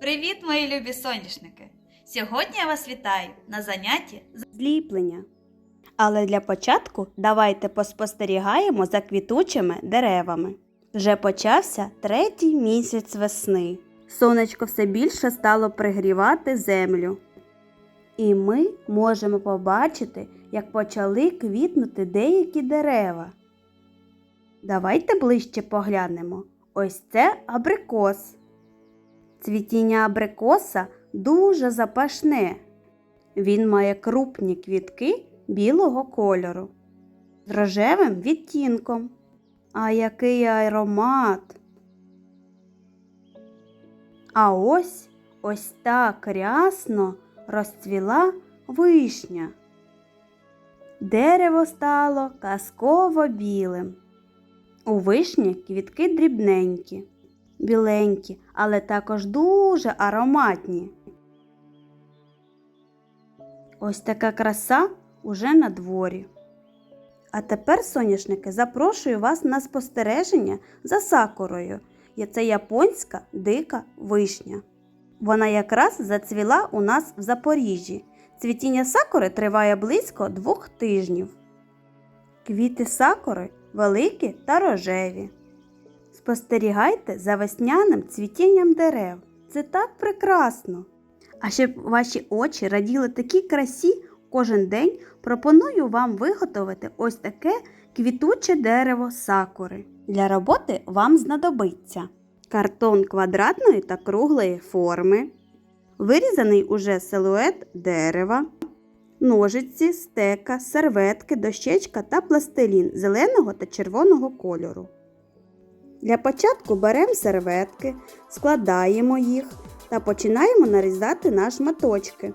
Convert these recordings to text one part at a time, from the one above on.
Привіт, мої любі соняшники! Сьогодні я вас вітаю на занятті зліплення. Але для початку давайте поспостерігаємо за квітучими деревами. Вже почався третій місяць весни. Сонечко все більше стало пригрівати землю. І ми можемо побачити, як почали квітнути деякі дерева. Давайте ближче поглянемо. Ось це абрикос. Цвітіння абрикоса дуже запашне. Він має крупні квітки білого кольору з рожевим відтінком. А який аромат! А ось ось так рясно розцвіла вишня. Дерево стало казково білим. У вишні квітки дрібненькі, біленькі, але також дуже ароматні. Ось така краса уже на дворі. А тепер, соняшники, запрошую вас на спостереження за сакурою. Це японська дика вишня. Вона якраз зацвіла у нас в Запоріжжі. Цвітіння сакури триває близько двох тижнів. Квіти сакури великі та рожеві. Спостерігайте за весняним цвітінням дерев. Це так прекрасно. А щоб ваші очі раділи такій красі кожен день, пропоную вам виготовити ось таке квітуче дерево сакури. Для роботи вам знадобиться картон квадратної та круглої форми, вирізаний уже силует дерева, ножиці, стека, серветки, дощечка та пластилін зеленого та червоного кольору. Для початку беремо серветки, складаємо їх та починаємо нарізати на шматочки.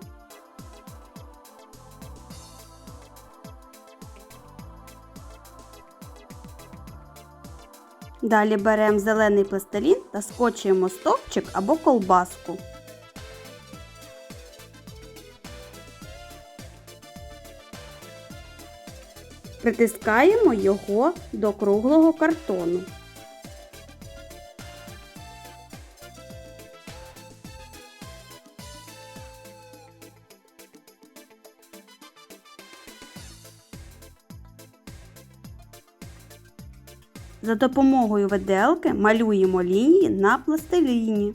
Далі беремо зелений пластилін та скочуємо стовпчик або колбаску. Притискаємо його до круглого картону. За допомогою виделки малюємо лінії на пластиліні.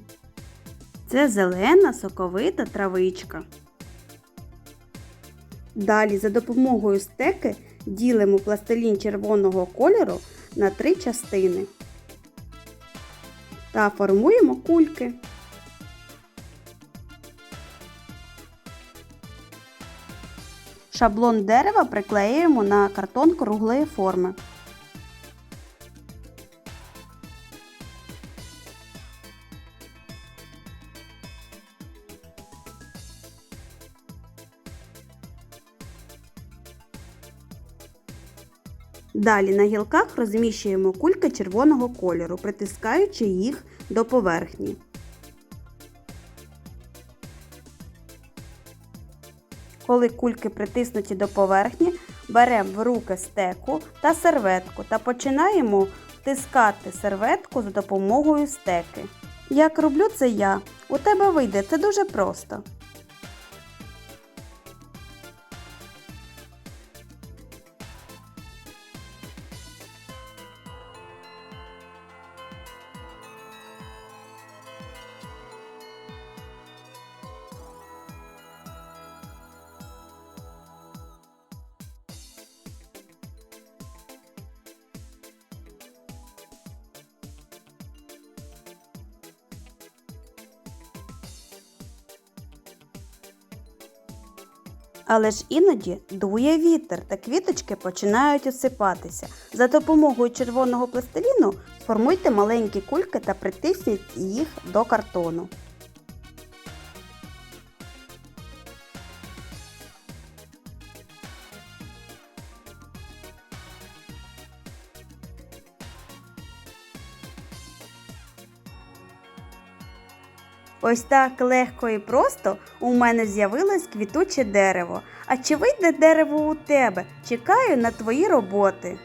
Це зелена соковита травичка. Далі за допомогою стеки ділимо пластилін червоного кольору на три частини та формуємо кульки. Шаблон дерева приклеюємо на картон круглої форми. Далі на гілках розміщуємо кульки червоного кольору, притискаючи їх до поверхні. Коли кульки притиснуті до поверхні, беремо в руки стеку та серветку та починаємо втискати серветку за допомогою стеки. Як роблю це я, у тебе вийде це дуже просто. Але ж іноді дує вітер та квіточки починають осипатися. За допомогою червоного пластиліну формуйте маленькі кульки та притисніть їх до картону. Ось так легко і просто у мене з'явилось квітуче дерево. А чи вийде дерево у тебе? Чекаю на твої роботи.